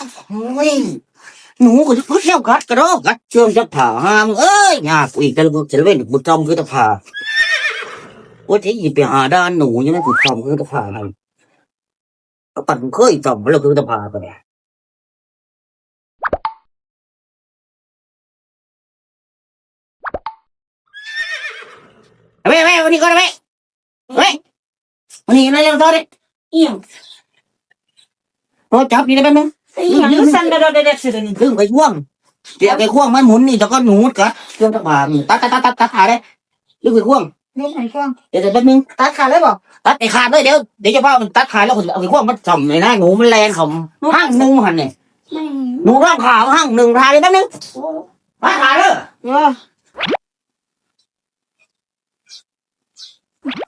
โอ้ยหนูก็จะพูดเที่ยวกัดกระโดดกัดเชื่อมจะผ่าห้ามเอ้ยยากอีกแต่ลูกจะเล่นบุญจอมคือจะผ่าว่าที่หยิบไปหาด้านหนูยังไม่บุญจอมคือจะผ่าไงก็ปั่นเคยจอมแล้วคือจะผ่าไปเนี่ยเว้ยเว้ยวันนี้ก็ได้เว้ยเว้ยวันนี้อะไรเรื่องต่อดิเอียงโทรจับนี่ได้ไหมมึงเอี ยงก็สั่นเด็ดเด็ดสิเดนี้ถึงไปข่วงเดี๋ยวไปข่วงมันหมุนนี่แล้วก็หนูกัดเครื่องตะบาตัดตัดตัดตัดตัดขาเลยลึกไปข่วงนี่ไหนกล้องเดี๋ยวเดี๋ยวแป๊บนึงตัดขาเลยบอกตัดไอ้ขาดเลยเดี๋ยวเดี๋ยวจะว่ามันตัดขาแล้วคนเอาไปข่วงมันจ่อมเลยนะหนูมันแรงเขาห้างหนึ่งหันเนี่ยไม่หนูร่างขาวห้างหนึ่งทาเลยแป๊บนึงมาขาเลยเออ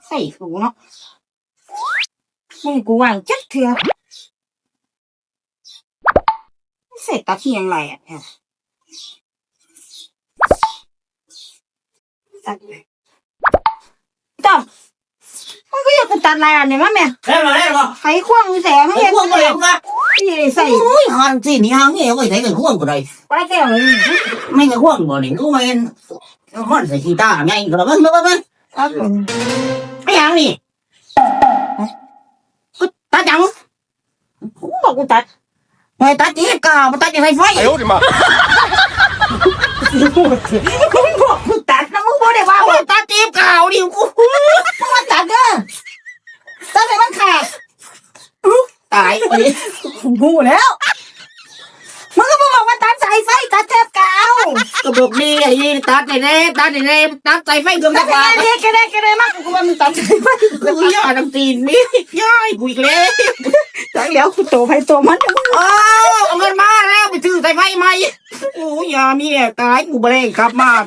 ใส่กูเนาะมึงกูวางจัดเถื่อ ใส่ตาเทียงไรอะเนี่ยตัดเลยต่อมันก็อยากจะตัดลายอันนี้มั้ยแม่แล้วเหรอแล้วเหรอไขควงแสงไม่ไอ้เห็นข่วงก็เลเร็ยวนะนี่เลยใส่โอ้ยหันสินี่ห้างนี่เอาไปใส่กับข่วงก็ได้ไปแก้วเลยไม่กับข่วงบ่นี่กูไม่เห็นมันใส่กีตาร์ไงก็แล้วมันแล้วมันครับผมไอ้หางนี่กูตัดยังกูบอกกูตัด ไปตัดจีบก่ามาตัดจีบไฟไฟเอวดิมามึงบอกกูตัดนะมึงบอกได้ว่าว่าตัดจีบก่าดิกูมึงมาตัดเด้อตัดไปมันขาดตายไปกูแล้วมึงก็บอกว่าตัดสายไฟตัดเทปกาวก็บอกนี่ไอ้ยี่ตัดในเรมตัดในเรมตัดสายไฟเกือบตัดไปเนี่ยแค่ได้แค่ได้มากกูว่ามึงตัดสายไฟกูย่อน้ำตีนนี่ย่อยกูอีกแล้ว ตัดแล้วกูโตไปโตมันมึงอ้าวเอาเงินมาแล้วไปซื้อใส่ไฟใหม่โอ้ยามีเนี่ยตายกูเบลงครับมาก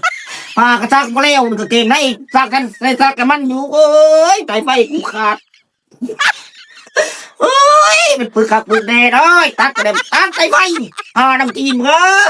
มากระซักเบลวก็เก่งได้ซักกันได้ซักกันมันอยู่เอ้ยใส่ไฟกูขาดเอ้ยมันปึกขักปึกแน่เลยตัดกระเด็นตัดใส่ไฟอ่าน้ำตีนเออ